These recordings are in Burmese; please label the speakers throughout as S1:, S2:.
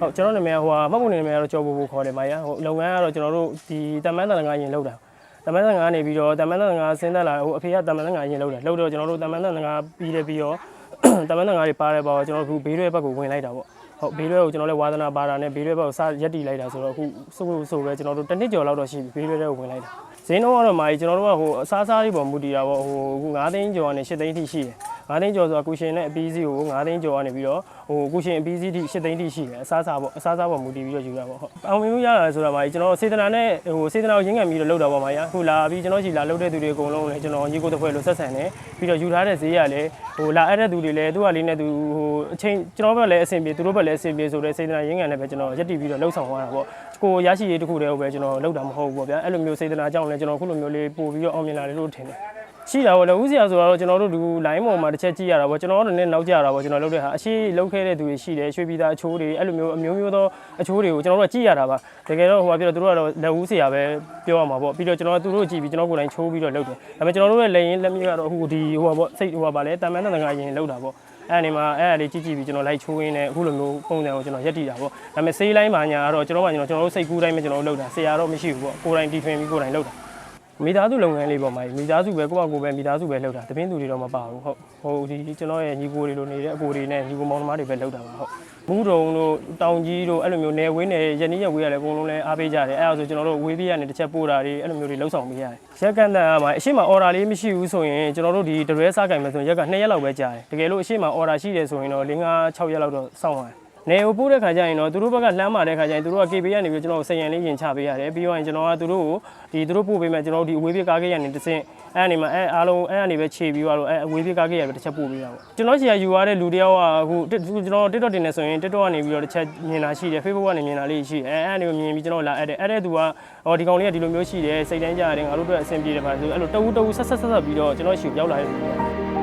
S1: ဟုတ်ကျွန်တော်နာမည်ဟိုဟာမှတ်ပုံတင်နာမည်ကတော့ကျော်ဘူဘူခေါ်တယ်မာယာဟိုလုပ်ငန်းကတော့ကျွန်တော်တို့ဒီတမန်တန်ငါရင်လောက်တာတမန်တန်ငါနေပြီးတော့တမန်တန်ငါဆင်းသက်လာဟိုအဖေကတမန်တန်ငါရင်လောက်တာလောက်တော့ကျွန်တော်တို့တမန်တန်ငါပြီးတယ်ပြီးတော့တမန်တန်ငါတွေပါတယ်ပေါ့ကျွန်တော်တို့ဘေးရွဲဘက်ကိုဝင်လိုက်တာပေါ့ဟုတ်ဘေးရွဲကိုကျွန်တော်လည်းဝါသနာပါတာနဲ့ဘေးရွဲဘက်ကိုစရက်တီလိုက်တာဆိုတော့အခုစုဆိုပဲကျွန်တော်တို့တစ်နှစ်ကျော်လောက်တော့ရှိပြီဘေးရွဲတွေကိုဝင်လိုက်တာဈေးနှုန်းကတော့မာကြီးကျွန်တော်တို့ကဟိုအစားစားလေးပေါ်မူတည်တာပေါ့ဟိုအခု9သိန်းကျော်ကနေ10သိန်းထိရှိတယ်9သိန်းကျော်ဆိုတာကုရှင်နဲ့အပီးစီကို9သိန်းကျော်ကနေပြီးတော့ဟိုကုရှင်အပီးစီထိ10သိန်းထိရှိတယ်အစားစားပေါ့အစားစားပေါ်မူတည်ပြီးတော့ယူတာပေါ့ဟုတ်အောင်မြင်မှုရတာဆိုတာမာကြီးကျွန်တော်စေတနာနဲ့ဟိုစေတနာကိုရင်းငံပြီးတော့လုပ်တာပေါ့မာကြီးအခုလာပြီးကျွန်တော်ရှိလာလုပ်တဲ့သူတွေအကုန်လုံးလည်းကျွန်တော်ညီကိုတစ်ဖွဲ့လို့ဆက်ဆံတယ်ပြီးတော့ယူထားတဲ့ဈေးရလည်းဟိုလာအဲ့တဲ့သူတွေလည်းသူ့ဟာလေးနဲ့သူဟိုအချိန်ကျွန်တော်ဘက်လည်းအဆင်ပြေသူတို့ဘက်လည်းအဆင်ပြေဆိုတဲ့စေတနာရင်းငံနဲ့ပဲကျွန်တော်ရက်တည်ပြီးတော့လှုပ်ဆောင်သွားတာပေါ့ကိုရရှိရေးတစ်ခုတည်းကိုပဲကျွန်တော်လုပ်တာမဟုတ်ဘူးပေါ့ဗျာအဲ့လိုမျိုးစေတနာကြောင့်လည်းကျွန်တော်အခုလိုမျိုးလေးပို့ပြီးတော့အောင်မြင်လာတယ်လို့ထင်တယ် ရှိတာပေါ့လေဦးစရာဆိုတော့ကျွန်တော်တို့ဒီ line ပေါ်မှာတစ်ချက်ကြည့်ရတာပေါ့ကျွန်တော်တို့လည်းနောက်ကြရတာပေါ့ကျွန်တော်လုပ်တဲ့ဟာအရှိလုပ်ခဲ့တဲ့သူတွေရှိတယ်ရွှေပြည်သားအချိုးတွေအဲ့လိုမျိုးအမျိုးမျိုးသောအချိုးတွေကိုကျွန်တော်တို့ကကြည့်ရတာပါတကယ်တော့ဟိုပါပြတော့သူတို့ကတော့လက်ဦးစရာပဲပြောရမှာပေါ့ပြီးတော့ကျွန်တော်တို့သူတို့ကြည့်ပြီးကျွန်တော်ကိုယ်တိုင်ချိုးပြီးတော့လုပ်တယ်ဒါပေမဲ့ကျွန်တော်တို့ရဲ့လက်ရင်းလက်မြစ်ကတော့အခုဒီဟိုပါပေါ့စိတ်ဟိုပါပါလဲတန်မန်းတန်ငါရင်လုပ်တာပေါ့အဲ့ဒီမှာအဲ့အလေးကြည့်ကြည့်ပြီးကျွန်တော်လိုက်ချိုးရင်းနဲ့အခုလိုမျိုးပုံစံကိုကျွန်တော်ရက်တည်တာပေါ့ဒါပေမဲ့ဆေးလိုင်းမှာညာကတော့ကျွန်တော်ကကျွန်တော်ကျွန်တော်တို့စိတ်ကူးတိုင်းပဲကျွန်တော်တို့လုပ်တာဆရာတော့မရှိဘူးပေါ့ကိုယ်တိုင်တီထွင်ပြီးကိုယ်တိုင်လုပ်တာ မိသားစုလုပ်ငန်းလေးပေါ့မာကြီးမိသားစုပဲကိုယ့်အကိုပဲမိသားစုပဲလုပ်တာတပင်းသူတွေတော့မပါဘူးဟုတ်ဟိုဒီကျွန်တော်ရဲ့ညီကိုတွေလိုနေတဲ့အကိုတွေနဲ့ညီကိုမောင်နှမတွေပဲလုပ်တာပါဟုတ်ဘူးတုံတို့တောင်ကြီးတို့အဲ့လိုမျိုးနယ်ဝင်းနယ်ရနီးရဝေးရတယ်အကုန်လုံးလည်းအားပေးကြတယ်အဲ့ဒါဆိုကျွန်တော်တို့ဝေးပြေးကနေတစ်ချက်ပို့တာတွေအဲ့လိုမျိုးတွေလှုပ်ဆောင်ပေးရတယ်ရက်ကန်တန်ကမှာအရှိမ order လေးမရှိဘူးဆိုရင်ကျွန်တော်တို့ဒီတရွဲစားကင်မယ်ဆိုရင်ရက်က2ရက်လောက်ပဲကြာတယ်တကယ်လို့အရှိမ order ရှိတယ်ဆိုရင်တော့5 6ရက်လောက်တော့စောင့်ရတယ် နေကိုပို့တဲ့ခါကျရင်တော့သူတို့ဘက်ကလှမ်းမာတဲ့ခါကျရင်သူတို့က KB ကနေပြီးကျွန်တော်ကိုစရန်လေးရင်ချပေးရတယ်ပြီးတော့ရင်ကျွန်တော်ကသူတို့ကိုဒီသူတို့ပို့ပေးမယ်ကျွန်တော်တို့ဒီအဝေးပြေးကားကေးရနေတစ်စင်းအဲ့အနေမှာအဲ့အားလုံးအဲ့အနေပဲခြေပြီးတော့အဲ့အဝေးပြေးကားကေးရပဲတစ်ချက်ပို့ပေးတာပေါ့ကျွန်တော်စီကယူရတဲ့လူတယောက်ကအခုကျွန်တော် TikTok တင်နေဆိုရင် TikTok ကနေပြီးတော့တစ်ချက်မြင်လာရှိတယ် Facebook ကနေမြင်လာလေးရှိတယ်အဲ့အဲ့အနေကိုမြင်ပြီးကျွန်တော်လာအဲ့တဲ့အဲ့တဲ့သူကဟောဒီကောင်လေးကဒီလိုမျိုးရှိတယ်စိတ်တိုင်းကြရတယ်ငါတို့အတွက်အဆင်ပြေတယ်ပါဆိုအဲ့လိုတဝူတဝူဆက်ဆက်ဆက်ဆက်ပြီးတော့ကျွန်တော်ရှိကိုရောက်လာတဲ့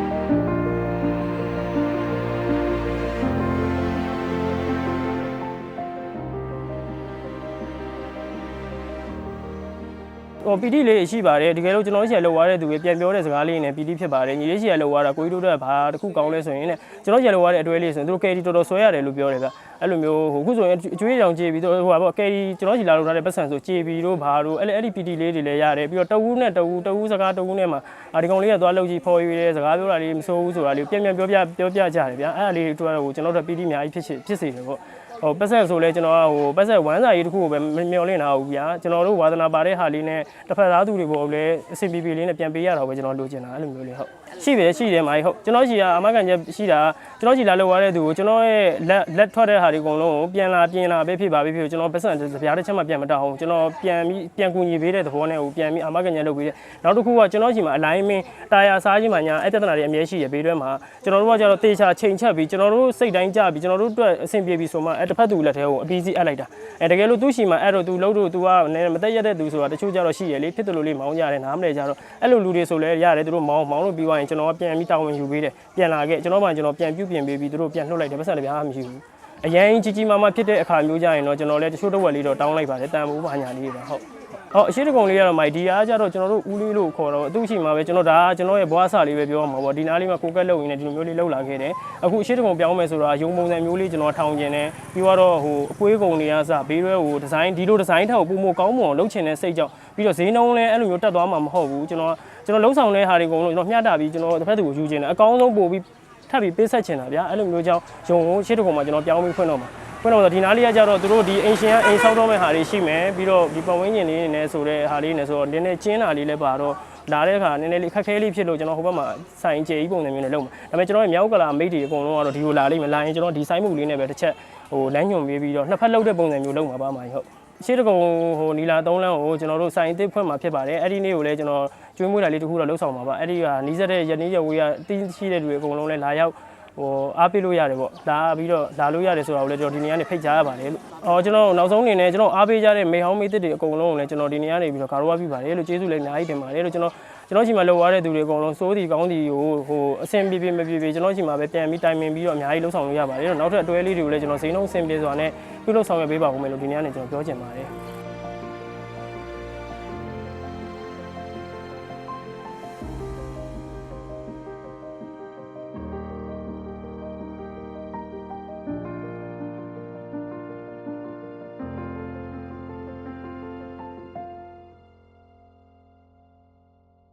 S1: ဟိုပီတိလေးရှိပါတယ်တကယ်လို့ကျွန်တော်တို့ရှီကလောက်ရတဲ့သူတွေပြန်ပြောတဲ့စကားလေးနဲ့ပီတိဖြစ်ပါတယ်ညီလေးရှီကလောက်ရတာကိုကြီးတို့ကဘာတစ်ခုကောင်းလဲဆိုရင်ねကျွန်တော်ရှီကလောက်ရတဲ့အတွဲလေးဆိုရင်သူတို့ကယ်ရီတော်တော်ဆွဲရတယ်လို့ပြောတယ်ဗျအဲ့လိုမျိုးဟိုအခုဆိုရင်အကျွေးကြောင်ကြေးပြီးတော့ဟိုပါပေါ့ကယ်ရီကျွန်တော်ရှီလာလောက်ထားတဲ့ပတ်စံဆိုကြေးပြီးတော့ဘာတို့အဲ့လေအဲ့ဒီပီတိလေးတွေလည်းရတယ်ပြီးတော့တဝူးနဲ့တဝူးတဝူးစကားတဝူးနဲ့မှာအာဒီကောင်လေးကသွားလောက်ကြီးဖော်ရွေတဲ့စကားပြောတာလေးမစိုးဘူးဆိုတာလေးပြန်ပြန်ပြောပြပြောပြကြတယ်ဗျအဲ့ဒါလေးတို့ကတော့ကျွန်တော်တို့ပီတိအများကြီးဖြစ်ဖြစ်စေတယ်ပေါ့ ဟိုပတ်ဆက်ဆိုလဲကျွန်တော်ကဟိုပတ်ဆက်ဝမ်းစာရေးတစ်ခုကိုပဲမျောလင့်တာဟုတ်ဗျာကျွန်တော်တို့ဝါသနာပါတဲ့ဟာလေးနဲ့တစ်ဖက်သားသူတွေပေါ်လည်းအဆင်ပြေပြေလေးနဲ့ပြန်ပေးရတာပဲကျွန်တော်လိုချင်တာအဲ့လိုမျိုးလေးဟုတ်ရှိတယ်ရှိတယ်မာကြီးဟုတ်ကျွန်တော်ရှိတာအမကန်ချက်ရှိတာကျွန်တော်ရှိလာလောက်ရတဲ့သူကိုကျွန်တော်ရဲ့လက်လက်ထွက်တဲ့ဟာတွေအကုန်လုံးကိုပြန်လာပြင်လာပဲဖြစ်ပါပဲဖြစ်ကျွန်တော်ပတ်ဆက်စပြားတစ်ချက်မှပြန်မတောက်အောင်ကျွန်တော်ပြန်ပြီးပြန်ကူညီပေးတဲ့သဘောနဲ့ဟိုပြန်ပြီးအမကန်ချက်လုပ်ပေးတယ်နောက်တစ်ခုကကျွန်တော်ရှိမှာအလိုင်းမင်းတာယာစားခြင်းမှာညာအဲ့ပြဿနာတွေအများကြီးရှိရဘေးတွဲမှာကျွန်တော်တို့ကကျတော့တေချာချိန်ချက်ပြီးကျွန်တော်တို့စိတ်တိုင်းကြပြီးကျွန်တော်တို့အတွက်အဆင်ပြေပြီးဆိုမှအဲ့တစ်ဖက်သူလက်ထဲကိုအပီးစီအပ်လိုက်တာအဲတကယ်လို့သူ့ရှိမှာအဲ့တော့သူလုံးတို့သူကမတက်ရက်တဲ့သူဆိုတာတချို့ကျတော့ရှိရလေဖြစ်တယ်လို့လေးမောင်းကြတယ်နားမလဲကြတော့အဲ့လိုလူတွေဆိုလဲရတယ်သူတို့မောင်းမောင်းလို့ပြီးသွားရင်ကျွန်တော်ကပြန်ပြီးတာဝန်ယူပေးတယ်ပြန်လာခဲ့ကျွန်တော်မှကျွန်တော်ပြန်ပြုတ်ပြင်ပေးပြီးသူတို့ပြန်နှုတ်လိုက်တယ်ပတ်စံလည်းဘာမှမရှိဘူးအရင်ကြီးကြီးမားမားဖြစ်တဲ့အခါမျိုးကြရင်တော့ကျွန်တော်လည်းတချို့တော့ဝက်လေးတော့တောင်းလိုက်ပါတယ်တန်ဖိုးပါညာလေးပါဟုတ် ဟောအရှိတကုံလေးကတော့မိုက်ဒီအားကြတော့ကျွန်တော်တို့ဦးလေးလို့ခေါ်တော့အသူရှိမှာပဲကျွန်တော်ဒါကကျွန်တော်ရဲ့ဘွားဆလေးပဲပြောမှာပေါ့ဒီနားလေးမှာကိုကက်လုပ်ရင်းနဲ့ဒီလိုမျိုးလေးလှုပ်လာခဲ့တယ်အခုအရှိတကုံပြောင်းမယ်ဆိုတာရုံပုံစံမျိုးလေးကျွန်တော်ထောင်ကျင်တယ်ပြီးတော့ဟိုအကွေးကုံတွေကစဘေးရွဲဟိုဒီဇိုင်းဒီလိုဒီဇိုင်းထက်ကိုပုံမကောင်းမွန်လုပ်ချင်တဲ့စိတ်ကြောင့်ပြီးတော့ဈေးနှုန်းလည်းအဲ့လိုမျိုးတက်သွားမှာမဟုတ်ဘူးကျွန်တော်ကျွန်တော်လုံးဆောင်တဲ့ဟာတွေအကုန်လုံးကျွန်တော်မျှတာပြီးကျွန်တော်တစ်ဖက်သူကိုယူချင်တယ်အကောင်းဆုံးပို့ပြီးထပ်ပြီးပေးဆက်ချင်တာဗျာအဲ့လိုမျိုးကြောင့်ရုံကိုရှေ့တကုံမှာကျွန်တော်ပြောင်းပြီးဖွင့်တော့မှာ ဖွင့်တော့ဒီနားလေးကကြတော့သူတို့ဒီအင်ရှင်ကအိမ်ဆောက်တော့မဲ့ဟာတွေရှိမယ်ပြီးတော့ဒီပတ်ဝန်းကျင်လေးနဲ့ဆိုတဲ့ဟာလေးနဲ့ဆိုတော့နည်းနည်းကျင်းတာလေးလည်းပါတော့လာတဲ့အခါနည်းနည်းလေးခက်ခဲလေးဖြစ်လို့ကျွန်တော်ဟိုဘက်မှာဆိုင်ကျေကြီးပုံစံမျိုးနဲ့လုပ်မှာဒါပေမဲ့ကျွန်တော်ရဲ့မြောက်ကလာမိတ်တွေအကုန်လုံးကတော့ဒီကိုလာလိမ့်မယ်လာရင်ကျွန်တော်ဒီဆိုင်မှုလေးနဲ့ပဲတစ်ချက်ဟိုလမ်းညွန်ပေးပြီးတော့နှစ်ဖက်လုပ်တဲ့ပုံစံမျိုးလုပ်မှာပါမှာဟုတ်ရှေ့တကုံဟိုနီလာ3လမ်းကိုကျွန်တော်တို့ဆိုင်အစ်စ်ဖွင့်မှာဖြစ်ပါတယ်အဲ့ဒီနေ့ကိုလည်းကျွန်တော်ကျွေးမွေးတာလေးတစ်ခုတော့လှုပ်ဆောင်ပါပါအဲ့ဒီကနီးစက်တဲ့ရနေရဝေးကတင်းရှိတဲ့လူတွေအကုန်လုံးလည်းလာရောက် ဟိုအားပေးလို့ရတယ်ပေါ့လာပြီးတော့လာလို့ရတယ်ဆိုတာကိုလည်းကျွန်တော်ဒီနေ့ကနေဖိတ်ကြားရပါတယ်လို့အော်ကျွန်တော်နောက်ဆုံးအနေနဲ့ကျွန်တော်အားပေးကြတဲ့မေဟောင်းမေးသစ်တွေအကုန်လုံးကိုလည်းကျွန်တော်ဒီနေ့ကနေပြီးတော့ကာရောဝပြပါတယ်လို့ကျေးဇူးလည်းအများကြီးတင်ပါတယ်လို့ကျွန်တော်ကျွန်တော်ရှိမှလောက်ရတဲ့သူတွေအကုန်လုံးစိုးဒီကောင်းဒီကိုဟိုအဆင်ပြေပြေမပြေပြေကျွန်တော်ရှိမှပဲပြန်ပြီးတိုင်ပင်ပြီးတော့အများကြီးလှုပ်ဆောင်လို့ရပါတယ်လို့နောက်ထပ်အတွဲလေးတွေကိုလည်းကျွန်တော်စိန်လုံးအဆင်ပြေစွာနဲ့ပြုလုပ်ဆောင်ရွက်ပေးပါဦးမယ်လို့ဒီနေ့ကနေကျွန်တော်ပြောချင်ပါတယ်